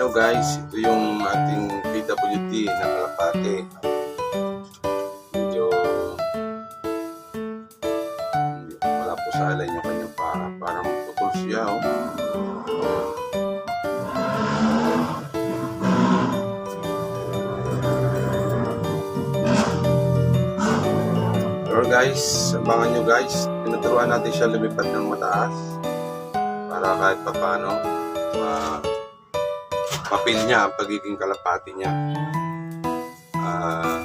Hello guys, ito yung ating PWD na Malapate. Medyo wala po sa alay yung kanyang para. Parang putol siya. Oh. Pero guys, abangan nyo guys. Tinuturuan natin siya lumipad ng mataas. Para kahit pa paano, ma mapil niya ang pagiging kalapati niya. Ah,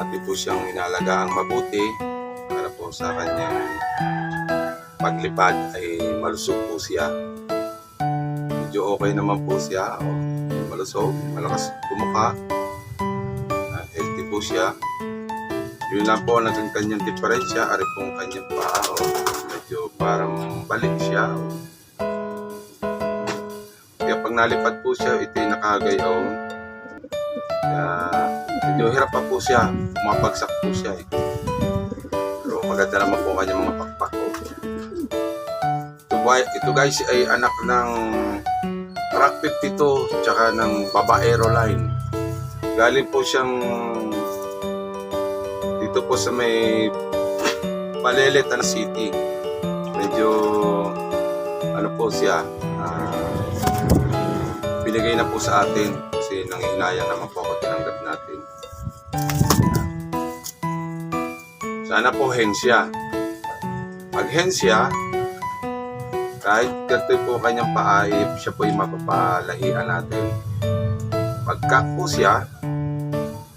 ate po siyang inalagaang mabuti para po sa kanyang paglipad ay malusog po siya. Medyo okay naman po siya. O, malusog, malakas tumuka. Ah, healthy po siya. Yun lang po ang naging kanyang diferensya. Ari po ang kanyang paa. O, medyo parang balik siya. O, nalipad po siya, ito yung nakagayaw. Kaya medyo hirap pa po siya. Mabagsak po siya. Eh. Pero maganda naman po kanyang mga pakpak. oh. Ito, ito guys ay anak ng Track 52 tsaka ng Baba Aeroline. Galing po siyang dito po sa may Paleletan City. Medyo ano po siya, ah, binigay na po sa atin kasi nangihinayang naman po ako tinanggap natin. Sana po hen siya. Pag hen siya, kahit ganito po kanyang paa, eh, siya po yung mapapalahian natin. Pagka po siya,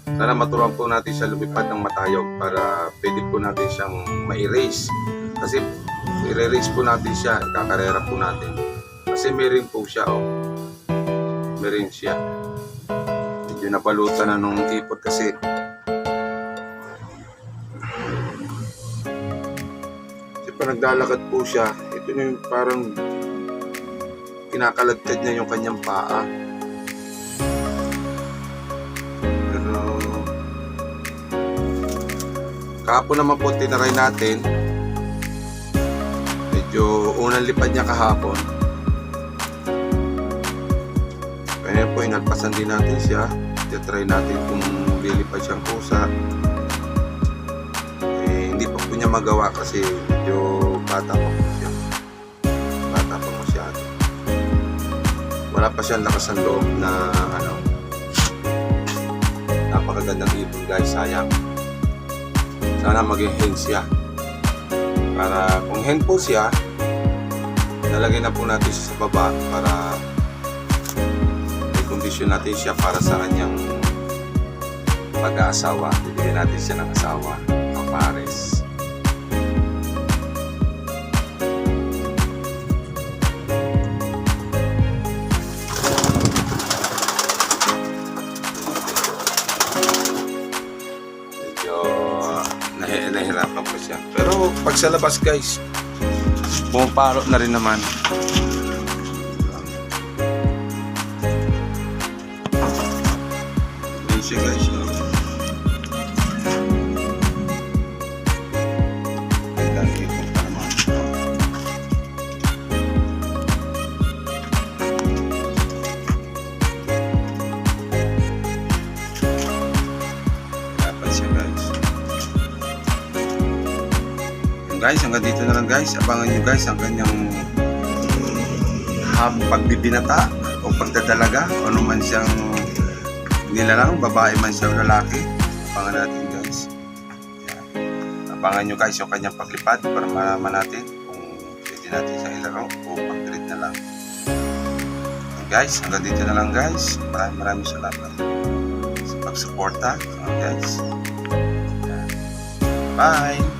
sana maturuan po natin siya lumipad ng matayog para pwede po natin siyang ma-erase. Kasi i-erase po natin siya, kakarera po natin. Kasi ring po siya, oh siya. Medyo napalutan na nung ipot. Kasi pa naglalakad po siya, ito na yung parang kinakaladkad niya yung kanyang paa. Pero kahapon naman po tinaray natin. Medyo unang lipad niya kahapon. Kaya po, inagpasan din natin siya. try natin kung lilipad siyang kusa. Eh, hindi pa po niya magawa kasi medyo bata pa po siya. Bata pa siya. Wala pa siyang lakas ng loob na ano. Napakagandang ibon guys, sayang. Sana maging hen siya. Para kung hen po siya, nalagay na po natin siya sa baba para kondisyon natin siya para sa kanyang pag-aasawa. Bibigyan natin siya ng asawa, ang pares. Medyo nahi- nahirapan pa siya. Pero pag sa labas guys, pumapalo na rin naman. Siya guys. guys. Hanggang dito na lang guys. Abangan nyo guys ang kanyang hab pagbibinata o pagdadalaga. Ano man siyang nilalang, babae man siya o lalaki. Abangan natin guys. Yan. Abangan nyo guys yung kanyang paglipad para malaman natin kung pwede natin siyang ilaro o pag na lang. Yan, guys, hanggang dito na lang guys. Maraming maraming salamat sa pagsuporta. Guys. Yan. Bye!